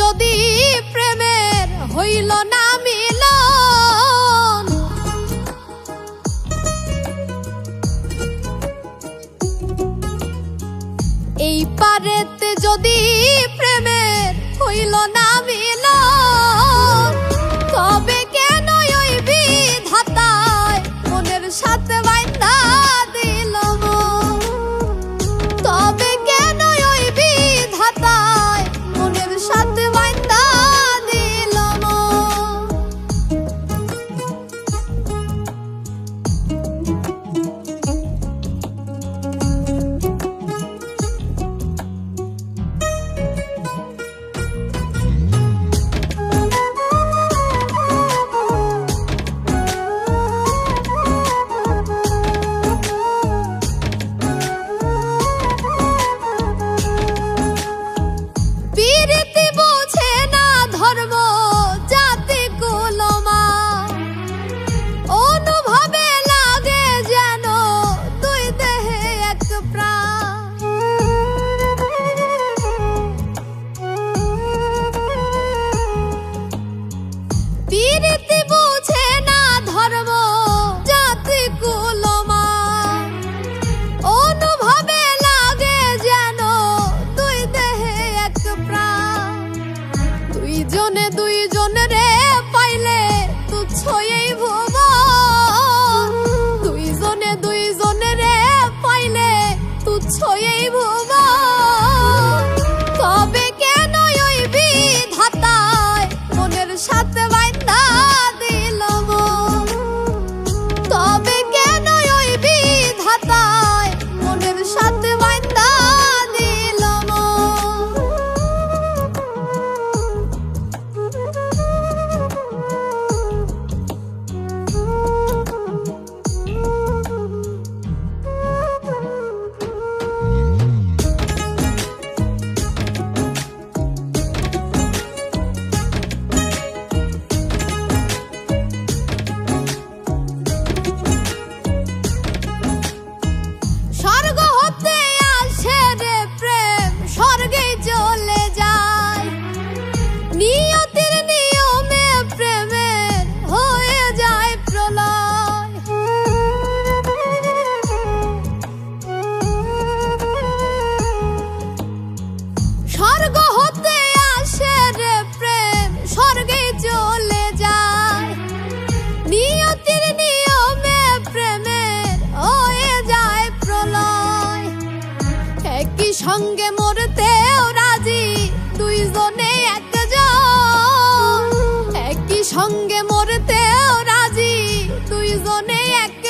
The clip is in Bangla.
যদি প্রেমের হইল না পারেতে যদি প্রেমের হইল না পীরিতি সঙ্গে মরতেও রাজি। দুইজনে একজন। একই সঙ্গে মরতেও রাজি। দুইজনে এক